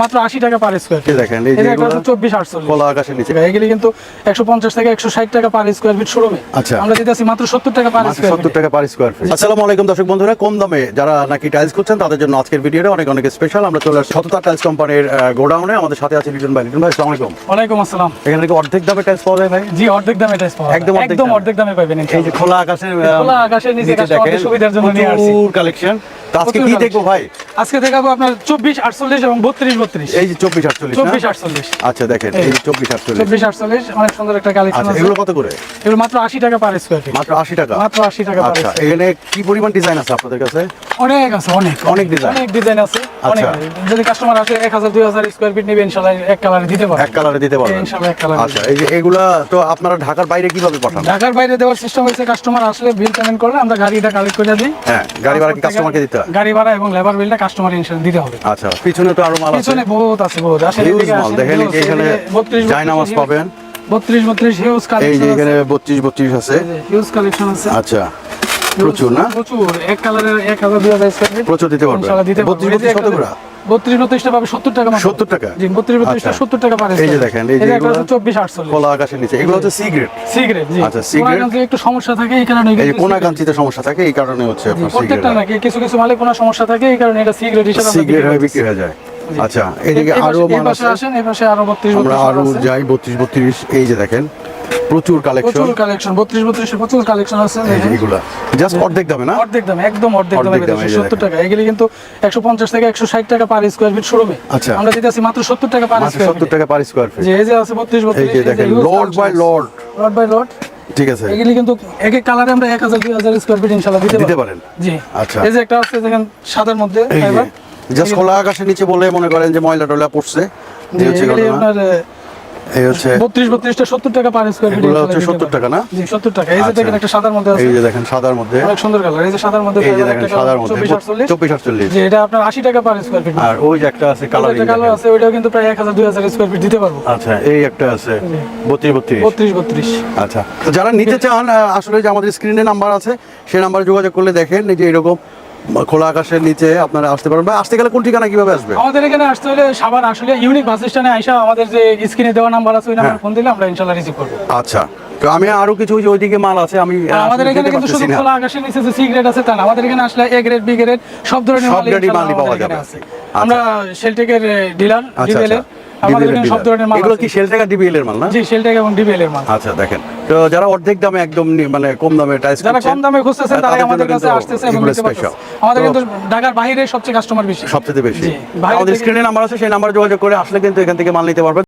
মাত্র আশি টাকা পার স্কোয়ার এই দেখেন, এই যে এগুলো চব্বিশ আটচল্লিশ। খোলা আকাশের নিচে। এগুলি কিন্তু একশো পঞ্চাশ থেকে একশো ষাট টাকা পার স্কোয়ার ফিট শোরুমে আচ্ছা। আমরা দিতেছি মাত্র সত্তর টাকা পার স্কোয়ার সত্তর টাকা পার স্কোয়ার ফিট আসসালামু আলাইকুম দর্শক বন্ধুরা কম দামে যারা নাকি টাইলস করছেন তাদের জন্য আজকের ভিডিওটা অনেক অনেক স্পেশাল আমরা চলে আসছি সততা টাইলস কোম্পানির গোডাউনে আমাদের সাথে আছে লিটন ভাই। লিটন ভাই আসসালামু আলাইকুম। ওয়ালাইকুম আসসালাম। এখানে অর্ধেক দামে টাইলস পাওয়া যায় ভাই জি অর্ধেক দামে পাওয়া একদম একদম অর্ধেক একদম অর্ধেক দামে পাবেন এই যে খোলা আকাশের খোলা আকাশের নিচে কাস্টমারদের সুবিধার জন্য নিয়ে আসছি। কালেকশন তো আজকে কি দেখব ভাই? আজকে দেখাবো আপনার চব্বিশ আটচল্লিশ এবং বত্রিশ বত্রিশ। এই যে চব্বিশ আটচল্লিশ চব্বিশ আটচল্লিশ। আচ্ছা দেখেন এই চব্বিশ আটচল্লিশ। চব্বিশ আটচল্লিশ অনেক সুন্দর একটা কালেকশন আচ্ছা এগুলো কত করে? এগুলো মাত্র আশি টাকা পার স্কোয়ার ফিট মাত্র আশি টাকা? মাত্র আশি টাকা আচ্ছা এখানে কি পরিমাণ ডিজাইন আছে আপনাদের কাছে? অনেক আছে অনেক। অনেক design? অনেক ডিজাইন আছে অনেক আচ্ছা। যদি কাস্টমার আসে এক হাজার দুই হাজার স্কোয়ার ফিট নেবে ইনশাল্লাহ এক কালারে দিতে পারবে। এক কালারে দিতে পারবেন ইনশাল্লাহ এক কালারে আচ্ছা এই যে এগুলা তো আপনারা ঢাকার বাইরে কীভাবে পাঠান? ঢাকার বাইরে দেওয়ার সিস্টেম হয়েছে কাস্টমার আসলে বিল পেমেন্ট করলে আমরা গাড়িটা কালেক্ট করে দিই। হ্যাঁ গাড়ি ভাড়া কি কাস্টমারকে দিতে হয় গাড়ি ভাড়া এবং লেবার বিলটা কাস্টমার ইনস্যুরেন্স দিতে হবে। আচ্ছা পিছনে তো আরও মাল আছে। পিছনে বহুত আছে বহুত। আছে হিউজ মাল দেখেন এখানে 32 জায়নামাজ পাবেন। বত্রিশ বত্রিশ হিউজ এই কালেকশন যে এখানে বত্রিশ বত্রিশ আছে। হিউজ কালেকশন আছে। আচ্ছা প্রচুর না? প্রচুর। এক কালারের এক হাজার দুই হাজার ফিট প্রচুর দিতে পারবে ইনশাল্লাহ দিতে বত্রিশ পারব। এই কত করে বত্রিশ বত্রিশটা পাবে সত্তর টাকা মাত্র। 70 টাকা? জি বত্রিশ বত্রিশটা আচ্ছা। সত্তর টাকা পারে এই যে দেখেন, এই যে এগুলো- চব্বিশ আটচল্লিশ খোলা আকাশের নিচে এগুলো হচ্ছে সিগারেট সিগারেট জি আচ্ছা। একটু সমস্যা থাকে এই কারণে এই যে কিন্তু কোনা cigarette। কাঞ্চিতে সমস্যা থাকে এই কারণে হচ্ছে আপনার প্রত্যেকটা নাকি কিছু কিছু মালে কোনো সমস্যা থাকে এই কারণে এটা সিগারেট হিসেবে সিগারেট হয়ে বিক্রি হয়ে যায় আচ্ছা এদিকে আরও পাশে আসেন এই পাশে আরও বত্রিশ আমরা আরও। যাই বত্রিশ বত্রিশ এই যে দেখেন প্রচুর কালেকশন প্রচুর কালেকশন বত্রিশ বত্রিশ প্রচুর কালেকশন আছে এই যে এগুলা। জাস্ট অর্ধেক দামে না? অর্ধেক দাম একদম অর্ধেক দামে অর্ধেক দামে, এই যে সত্তর টাকা। এগুলি কিন্তু একশো পঞ্চাশ থেকে একশো ষাট টাকা পার স্কোয়ার ফিট শোরুমে আচ্ছা। আমরা দিতেছি মাত্র সত্তর টাকা পার স্কোয়ার সত্তর টাকা পার স্কোয়ার ফিট এই যে আছে বত্রিশ এই যে দেখেন lot by lot lot by lot ঠিক আছে। এগুলি কিন্তু এক এক কালারে আমরা এক হাজার দুই হাজার স্কোয়ার ফিট ইনশাল্লাহ দিতে পারেন। জি। আচ্ছা। এই যে একটা আছে দেখেন সাদার মধ্যে যে fiber। জাস্ট খোলা আকাশের নিচে বলে মনে করেন যে ময়লা টয়লা পড়ছে। এই হচ্ছে ঘটনা। আপনার এই হচ্ছে বত্রিশ বত্রিশটা সত্তর টাকা পার স্কোয়ার ফিট এগুলো হচ্ছে 70 টাকা না? জি সত্তর টাকা। এই যে আচ্ছা। দেখেন একটা সাদার মধ্যে আছে এই যে দেখেন সাদার মধ্যে। অনেক সুন্দর কালার এই যে সাদার মধ্যে এই যে দেখেন সাদার মধ্যে। 24 আটচল্লিশ। চব্বিশ এটা আপনার আশি টাকা পার স্কোয়ার ফিট আর ওই যে একটা আছে কালার একটা কালো আছে ওইটাও কিন্তু প্রায় এক হাজার দুই ফিট দিতে পারব। আচ্ছা এই একটা আছে। বত্রিশ বত্রিশ। বত্রিশ বত্রিশ। আচ্ছা তো যারা নিতে চান আসলে যে আমাদের স্ক্রিনে নাম্বার আছে সেই নাম্বারে যোগাযোগ করলে দেখেন এই যে এরকম খোলা আকাশের নিচে আপনারা আসতে পারবেন বা আসতে গেলে কোন ঠিকানা কীভাবে আসবে? আমাদের এখানে আসতে হলে সাবান আসলে ইউনিক বাস স্ট্যান্ডে আইসা আমাদের যে স্ক্রিনে দেওয়া নাম্বার আছে ওই নাম্বার হ্যাঁ। ফোন দিলে আমরা ইনশাল্লাহ রিসিভ করব। আচ্ছা। তো আমি আরও কিছু ওই ওইদিকে মাল আছে আমি আমাদের এখানে কিন্তু শুধু খোলা আকাশের নিচে যে সি গ্রেড আছে তা না। আমাদের এখানে আসলে এ গ্রেড বি গ্রেড সব ধরনের মালই পাওয়া যাবে। আচ্ছা। আমরা শেলটেকের ডিলার এর আমাদের এখানে সব ধরনের মাল এগুলো কি সেল ডিবিএল এর মাল না? জি শেলটেক এবং ডিবিএল এর মাল। আচ্ছা দেখেন। তো যারা অর্ধেক দামে একদম মানে কম দামে টাইস যারা কম দামে খুঁজতেছেন তারা আমাদের কাছে আসতেছে এবং নিতে স্পেশাল আমাদের কিন্তু ঢাকার বাইরে সবচেয়ে কাস্টমার বেশি। সবচেয়ে বেশি। আমাদের স্ক্রিনে নাম্বার আছে সেই নাম্বারে যোগাযোগ করে আসলে কিন্তু এখান থেকে মাল নিতে পারবেন।